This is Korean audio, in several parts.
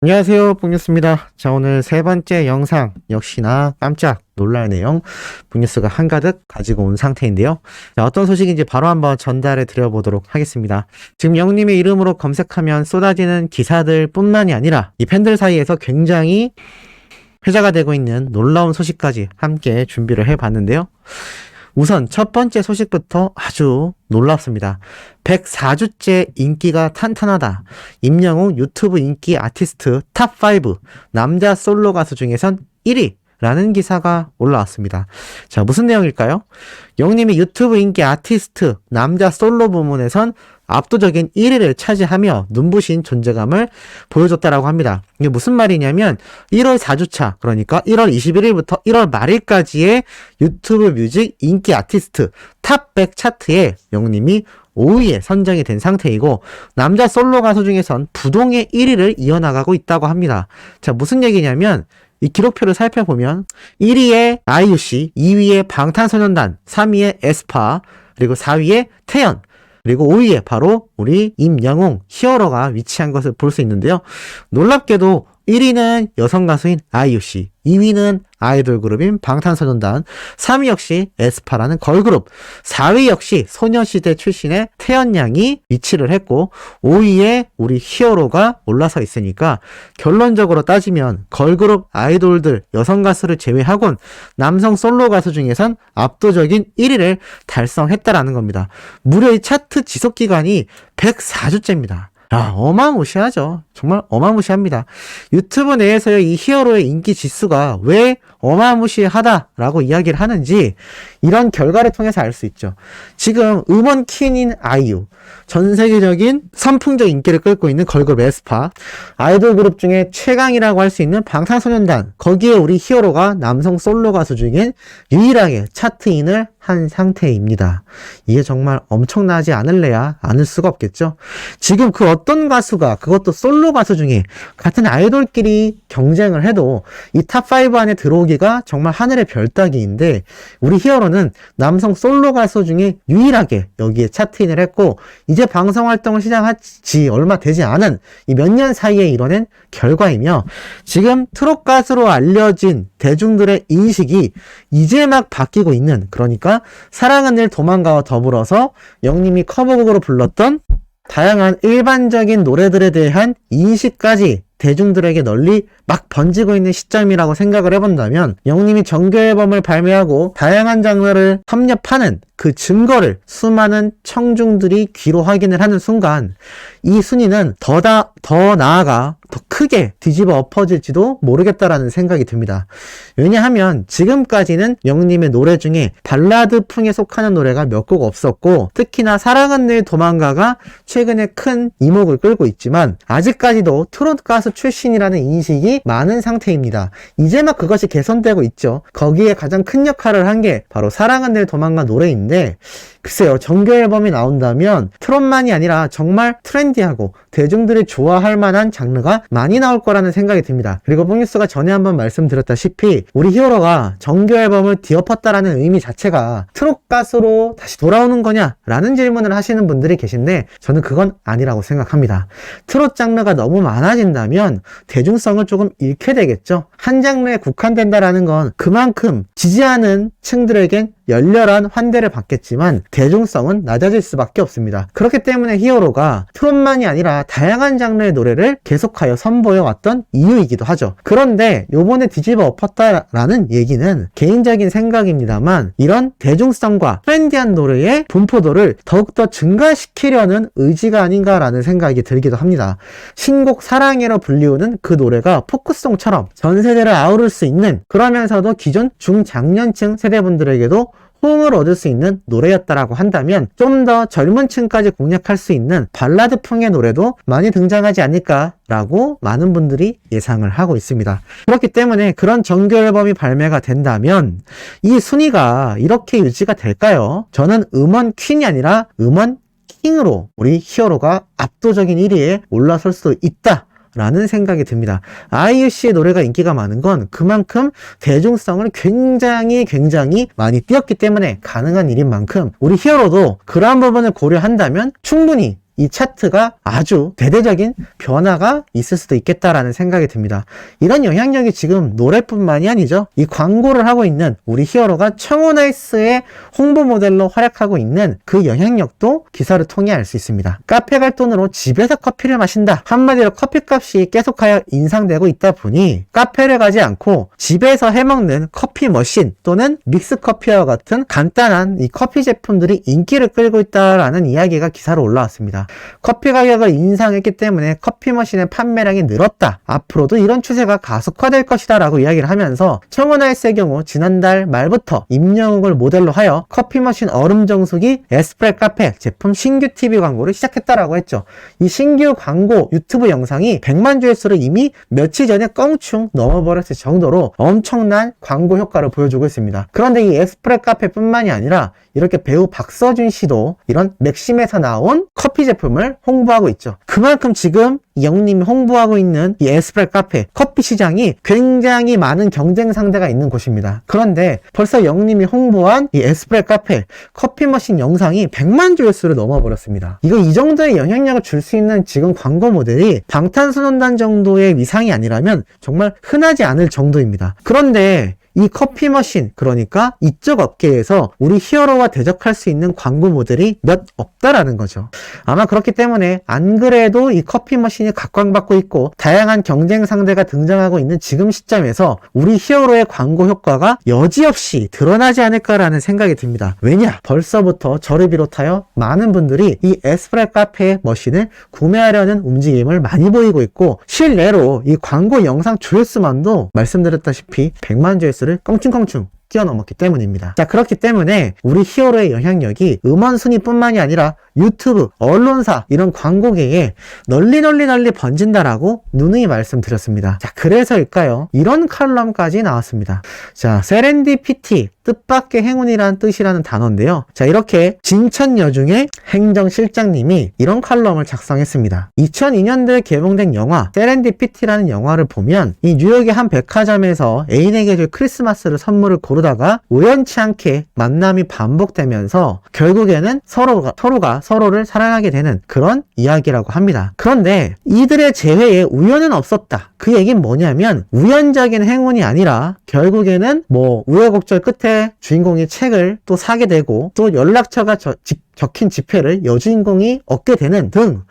안녕하세요, 뽕뉴스입니다. 자, 오늘 세 번째 영상, 역시나 깜짝 놀랄 내용, 뽕뉴스가 한가득 가지고 온 상태인데요. 자, 어떤 소식인지 바로 한번 전달해 드려보도록 하겠습니다. 지금 영님의 이름으로 검색하면 쏟아지는 기사들 뿐만이 아니라 이 팬들 사이에서 굉장히 회자가 되고 있는 놀라운 소식까지 함께 준비를 해 봤는데요. 우선 첫 번째 소식부터 아주 놀랍습니다. 104주째 인기가 탄탄하다. 임영웅 유튜브 인기 아티스트 탑5 남자 솔로 가수 중에선 1위. 라는 기사가 올라왔습니다. 자, 무슨 내용일까요? 영님이 유튜브 인기 아티스트 남자 솔로 부문에선 압도적인 1위를 차지하며 눈부신 존재감을 보여줬다라고 합니다. 이게 무슨 말이냐면 1월 4주차 그러니까 1월 21일부터 1월 말일까지의 유튜브 뮤직 인기 아티스트 탑 100 차트에 영님이 5위에 선정이 된 상태이고 남자 솔로 가수 중에선 부동의 1위를 이어나가고 있다고 합니다. 자 무슨 얘기냐면 이 기록표를 살펴보면 1위에 아이유 씨, 2위에 방탄소년단, 3위에 에스파, 그리고 4위에 태연, 그리고 5위에 바로 우리 임영웅 히어로가 위치한 것을 볼 수 있는데요. 놀랍게도 1위는 여성 가수인 아이유 씨, 2위는 아이돌 그룹인 방탄소년단, 3위 역시 에스파라는 걸그룹, 4위 역시 소녀시대 출신의 태연 양이 위치를 했고, 5위에 우리 히어로가 올라서 있으니까, 결론적으로 따지면 걸그룹 아이돌들 여성 가수를 제외하곤 남성 솔로 가수 중에선 압도적인 1위를 달성했다라는 겁니다. 무려 이 차트 지속 기간이 104주째입니다. 야, 어마무시하죠. 정말 어마무시합니다. 유튜브 내에서의 이 히어로의 인기 지수가 왜 어마무시하다라고 이야기를 하는지 이런 결과를 통해서 알 수 있죠. 지금 음원 퀸인 아이유, 전 세계적인 선풍적 인기를 끌고 있는 걸그룹 에스파, 아이돌 그룹 중에 최강이라고 할 수 있는 방탄소년단, 거기에 우리 히어로가 남성 솔로 가수 중엔 유일하게 차트인을 한 상태입니다. 이게 정말 엄청나지 않을래야 않을 수가 없겠죠. 지금 그 어떤 가수가 그것도 솔로 가수 중에 같은 아이돌끼리 경쟁을 해도 이 탑5 안에 들어오기가 정말 하늘의 별 따기인데 우리 히어로는 남성 솔로 가수 중에 유일하게 여기에 차트인을 했고 이제 방송 활동을 시작한 지 얼마 되지 않은 이 몇 년 사이에 이뤄낸 결과이며 지금 트롯 가수로 알려진 대중들의 인식이 이제 막 바뀌고 있는 그러니까 사랑은 늘 도망가와 더불어서 영님이 커버곡으로 불렀던 다양한 일반적인 노래들에 대한 인식까지 대중들에게 널리 막 번지고 있는 시점이라고 생각을 해본다면 영님이 정규 앨범을 발매하고 다양한 장르를 섭렵하는 그 증거를 수많은 청중들이 귀로 확인을 하는 순간 이 순위는 더다 더 나아가 더 크게 뒤집어 엎어질지도 모르겠다라는 생각이 듭니다. 왜냐하면 지금까지는 영님의 노래 중에 발라드풍에 속하는 노래가 몇 곡 없었고 특히나 사랑은 늘 도망가가 최근에 큰 이목을 끌고 있지만 아직까지도 트로트 가수 출신이라는 인식이 많은 상태입니다. 이제 막 그것이 개선되고 있죠. 거기에 가장 큰 역할을 한 게 바로 사랑은 늘 도망가 노래 인데 글쎄요 정규 앨범이 나온다면 트롯만이 아니라 정말 트렌디하고 대중들이 좋아할 만한 장르가 많이 나올 거라는 생각이 듭니다. 그리고 뽕뉴스가 전에 한번 말씀드렸다시피 우리 히어로가 정규 앨범을 뒤엎었다라는 의미 자체가 트롯 가수로 다시 돌아오는 거냐라는 질문을 하시는 분들이 계신데 저는 그건 아니라고 생각합니다. 트롯 장르가 너무 많아진다면 대중성을 조금 잃게 되겠죠. 한 장르에 국한된다라는 건 그만큼 지지하는 층들에겐 열렬한 환대를 받겠지만 대중성은 낮아질 수밖에 없습니다. 그렇기 때문에 히어로가 트롯만이 아니라 다양한 장르의 노래를 계속하여 선보여 왔던 이유이기도 하죠. 그런데 요번에 뒤집어 엎었다라는 얘기는 개인적인 생각입니다만 이런 대중성과 트렌디한 노래의 분포도를 더욱더 증가시키려는 의지가 아닌가라는 생각이 들기도 합니다. 신곡 사랑해로 불리우는 그 노래가 포크송처럼 전 세대를 아우를 수 있는 그러면서도 기존 중장년층 세대분들에게도 호응을 얻을 수 있는 노래였다라고 한다면 좀 더 젊은 층까지 공략할 수 있는 발라드풍의 노래도 많이 등장하지 않을까라고 많은 분들이 예상을 하고 있습니다. 그렇기 때문에 그런 정규 앨범이 발매가 된다면 이 순위가 이렇게 유지가 될까요? 저는 음원 퀸이 아니라 음원 킹으로 우리 히어로가 압도적인 1위에 올라설 수도 있다. 라는 생각이 듭니다. 아이유 씨의 노래가 인기가 많은 건 그만큼 대중성을 굉장히 굉장히 많이 띄었기 때문에 가능한 일인 만큼 우리 히어로도 그러한 부분을 고려한다면 충분히 이 차트가 아주 대대적인 변화가 있을 수도 있겠다라는 생각이 듭니다. 이런 영향력이 지금 노래뿐만이 아니죠. 이 광고를 하고 있는 우리 히어로가 청혼아이스의 홍보 모델로 활약하고 있는 그 영향력도 기사를 통해 알 수 있습니다. 카페 갈 돈으로 집에서 커피를 마신다. 한마디로 커피값이 계속하여 인상되고 있다 보니 카페를 가지 않고 집에서 해먹는 커피 머신 또는 믹스 커피와 같은 간단한 이 커피 제품들이 인기를 끌고 있다라는 이야기가 기사로 올라왔습니다. 커피 가격을 인상했기 때문에 커피 머신의 판매량이 늘었다. 앞으로도 이런 추세가 가속화될 것이다 라고 이야기를 하면서 청원아이스의 경우 지난달 말부터 임영웅을 모델로 하여 커피 머신 얼음 정수기 에스프레 카페 제품 신규 TV 광고를 시작했다라고 했죠. 이 신규 광고 유튜브 영상이 100만 조회수를 이미 며칠 전에 껑충 넘어버렸을 정도로 엄청난 광고 효과를 보여주고 있습니다. 그런데 이 에스프레 카페뿐만이 아니라 이렇게 배우 박서준 씨도 이런 맥심에서 나온 커피 제품 을 홍보하고 있죠. 그만큼 지금 영님이 홍보하고 있는 이 에스프레 카페 커피 시장이 굉장히 많은 경쟁 상대가 있는 곳입니다. 그런데 벌써 영님이 홍보한 이 에스프레 카페 커피 머신 영상이 100만 조회수를 넘어 버렸습니다. 이거 이 정도의 영향력을 줄 수 있는 지금 광고 모델이 방탄소년단 정도의 위상이 아니라면 정말 흔하지 않을 정도입니다. 그런데 이 커피 머신 그러니까 이쪽 업계에서 우리 히어로와 대적할 수 있는 광고 모델이 몇 없다라는 거죠. 아마 그렇기 때문에 안 그래도 이 커피 머신이 각광받고 있고 다양한 경쟁 상대가 등장하고 있는 지금 시점에서 우리 히어로의 광고 효과가 여지없이 드러나지 않을까라는 생각이 듭니다. 왜냐? 벌써부터 저를 비롯하여 많은 분들이 이 에스프레 카페 머신을 구매하려는 움직임을 많이 보이고 있고 실내로 이 광고 영상 조회수만도 말씀드렸다시피 100만 조회수를 껑충껑충 뛰어넘었기 때문입니다. 자, 그렇기 때문에 우리 히어로의 영향력이 음원 순위뿐만이 아니라 유튜브, 언론사, 이런 광고계에 널리 널리 널리 번진다라고 누누이 말씀드렸습니다. 자, 그래서일까요? 이런 칼럼까지 나왔습니다. 자, 세렌디피티, 뜻밖의 행운이라는 뜻이라는 단어인데요. 자, 이렇게 진천여중의 행정실장님이 이런 칼럼을 작성했습니다. 2002년도에 개봉된 영화 세렌디피티라는 영화를 보면 이 뉴욕의 한 백화점에서 애인에게 줄 크리스마스를 선물을 고르다가 우연치 않게 만남이 반복되면서 결국에는 서로가 서로가 서로를 사랑하게 되는 그런 이야기라고 합니다. 그런데 이들의 재회에 우연은 없었다. 그 얘기는 뭐냐면 우연적인 행운이 아니라 결국에는 뭐 우여곡절 끝에 주인공이 책을 또 사게 되고 또 연락처가 저, 직, 적힌 지폐를 여주인공이 얻게 되는 등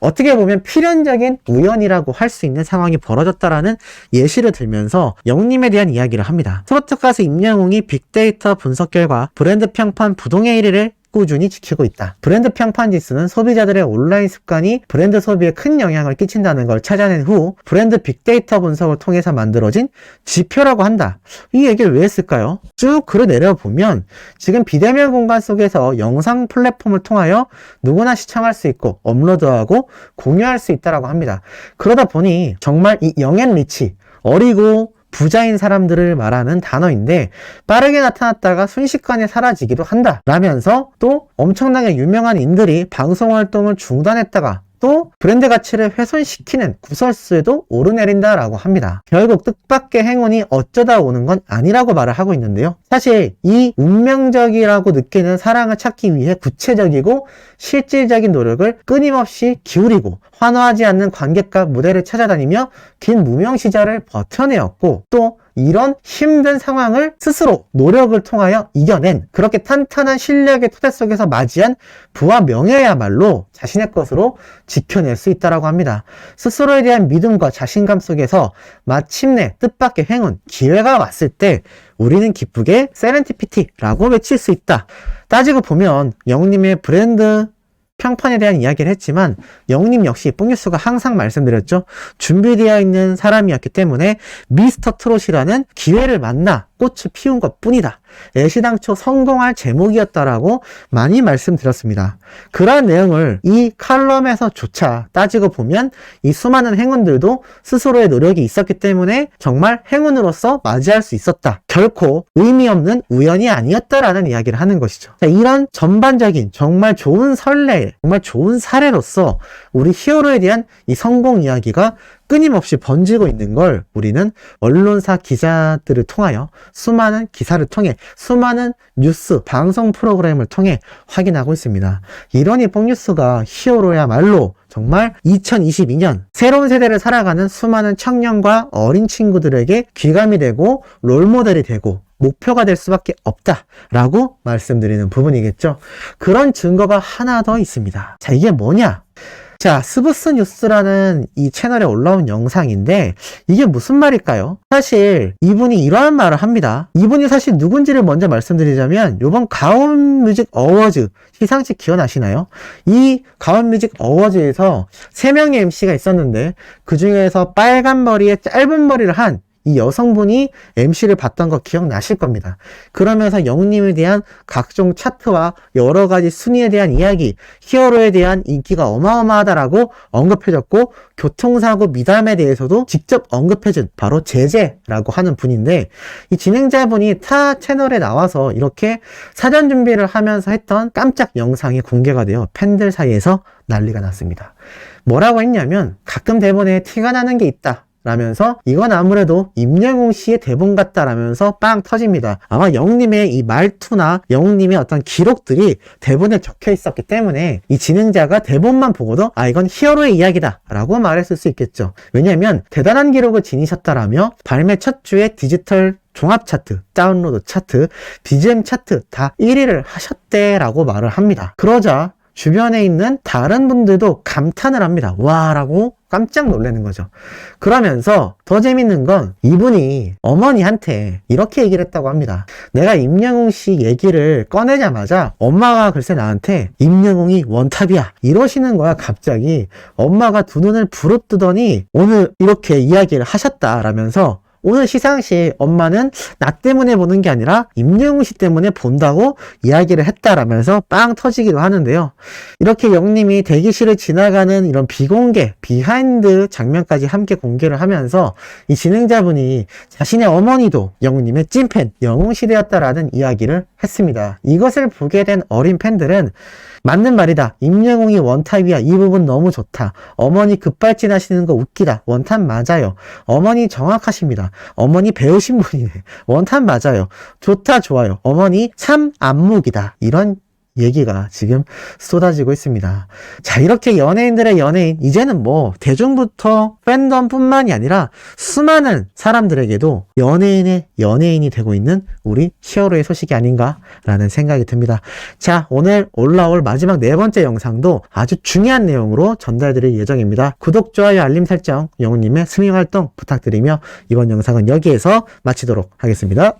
어떻게 보면 필연적인 우연이라고 할 수 있는 상황이 벌어졌다라는 예시를 들면서 영님에 대한 이야기를 합니다. 트로트 가수 임영웅이 빅데이터 분석 결과 브랜드 평판 부동의 1위를 꾸준히 지키고 있다. 브랜드 평판 지수는 소비자들의 온라인 습관이 브랜드 소비에 큰 영향을 끼친다는 걸 찾아낸 후 브랜드 빅데이터 분석을 통해서 만들어진 지표라고 한다. 이 얘기를 왜 했을까요? 쭉 글을 내려보면 지금 비대면 공간 속에서 영상 플랫폼을 통하여 누구나 시청할 수 있고 업로드하고 공유할 수 있다라고 합니다. 그러다 보니 정말 이 영앤 리치 어리고 부자인 사람들을 말하는 단어인데 빠르게 나타났다가 순식간에 사라지기도 한다. 라면서 또 엄청나게 유명한 인들이 방송 활동을 중단했다가 또 브랜드 가치를 훼손시키는 구설수에도 오르내린다라고 합니다. 결국 뜻밖의 행운이 어쩌다 오는 건 아니라고 말을 하고 있는데요. 사실 이 운명적이라고 느끼는 사랑을 찾기 위해 구체적이고 실질적인 노력을 끊임없이 기울이고 환호하지 않는 관객과 무대를 찾아다니며 긴 무명 시절을 버텨내었고 또 이런 힘든 상황을 스스로 노력을 통하여 이겨낸 그렇게 탄탄한 실력의 토대 속에서 맞이한 부와 명예야말로 자신의 것으로 지켜낼 수 있다라고 합니다. 스스로에 대한 믿음과 자신감 속에서 마침내 뜻밖의 행운, 기회가 왔을 때 우리는 기쁘게 세렌티피티라고 외칠 수 있다. 따지고 보면 영님의 브랜드 평판에 대한 이야기를 했지만 영님 역시 뽕뉴스가 항상 말씀드렸죠. 준비되어 있는 사람이었기 때문에 미스터 트롯이라는 기회를 만나 꽃을 피운 것 뿐이다. 애시당초 성공할 제목이었다라고 많이 말씀드렸습니다. 그러한 내용을 이 칼럼에서조차 따지고 보면 이 수많은 행운들도 스스로의 노력이 있었기 때문에 정말 행운으로서 맞이할 수 있었다. 결코 의미 없는 우연이 아니었다라는 이야기를 하는 것이죠. 자, 이런 전반적인 정말 좋은 설레, 정말 좋은 사례로서 우리 히어로에 대한 이 성공 이야기가 끊임없이 번지고 있는 걸 우리는 언론사 기자들을 통하여 수많은 기사를 통해 수많은 뉴스 방송 프로그램을 통해 확인하고 있습니다. 이러니 뽕뉴스가 히어로야말로 정말 2022년 새로운 세대를 살아가는 수많은 청년과 어린 친구들에게 귀감이 되고 롤모델이 되고 목표가 될 수밖에 없다라고 말씀드리는 부분이겠죠. 그런 증거가 하나 더 있습니다. 자, 이게 뭐냐? 자, 스브스 뉴스라는 이 채널에 올라온 영상인데 이게 무슨 말일까요? 사실 이분이 이러한 말을 합니다. 이분이 사실 누군지를 먼저 말씀드리자면 이번 가온 뮤직 어워즈 시상식 기억나시나요? 이 가온 뮤직 어워즈에서 세 명의 MC가 있었는데 그 중에서 빨간 머리에 짧은 머리를 한 이 여성분이 MC를 봤던 거 기억나실 겁니다. 그러면서 영님에 대한 각종 차트와 여러 가지 순위에 대한 이야기, 히어로에 대한 인기가 어마어마하다라고 언급해줬고, 교통사고 미담에 대해서도 직접 언급해준 바로 제재라고 하는 분인데, 이 진행자분이 타 채널에 나와서 이렇게 사전 준비를 하면서 했던 깜짝 영상이 공개가 되어 팬들 사이에서 난리가 났습니다. 뭐라고 했냐면, 가끔 대본에 티가 나는 게 있다. 라면서 이건 아무래도 임영웅 씨의 대본 같다라면서 빵 터집니다. 아마 영웅님의 이 말투나 영웅님의 어떤 기록들이 대본에 적혀 있었기 때문에 이 진행자가 대본만 보고도 아 이건 히어로의 이야기다 라고 말했을 수 있겠죠. 왜냐하면 대단한 기록을 지니셨다라며 발매 첫 주에 디지털 종합 차트, 다운로드 차트, BGM 차트 다 1위를 하셨대라고 말을 합니다. 그러자 주변에 있는 다른 분들도 감탄을 합니다. 와, 라고 깜짝 놀라는 거죠. 그러면서 더 재밌는 건 이분이 어머니한테 이렇게 얘기를 했다고 합니다. 내가 임영웅 씨 얘기를 꺼내자마자 엄마가 글쎄 나한테 임영웅이 원탑이야. 이러시는 거야, 갑자기. 엄마가 두 눈을 부릅뜨더니 오늘 이렇게 이야기를 하셨다라면서 오늘 시상식 엄마는 나 때문에 보는 게 아니라 임영웅 씨 때문에 본다고 이야기를 했다라면서 빵 터지기도 하는데요. 이렇게 영님이 대기실을 지나가는 이런 비공개, 비하인드 장면까지 함께 공개를 하면서 이 진행자분이 자신의 어머니도 영웅님의 찐팬, 영웅 시대였다라는 이야기를 했습니다. 이것을 보게 된 어린 팬들은 맞는 말이다. 임영웅이 원탑이야. 이 부분 너무 좋다. 어머니 급발진 하시는 거 웃기다. 원탑 맞아요. 어머니 정확하십니다. 어머니 배우신 분이네. 원탑 맞아요. 좋다, 좋아요. 어머니 참 안목이다. 이런 얘기가 지금 쏟아지고 있습니다. 자, 이렇게 연예인들의 연예인, 이제는 뭐, 대중부터 팬덤 뿐만이 아니라 수많은 사람들에게도 연예인의 연예인이 되고 있는 우리 히어로의 소식이 아닌가라는 생각이 듭니다. 자, 오늘 올라올 마지막 네 번째 영상도 아주 중요한 내용으로 전달드릴 예정입니다. 구독, 좋아요, 알림 설정, 영우님의 스밍 활동 부탁드리며 이번 영상은 여기에서 마치도록 하겠습니다.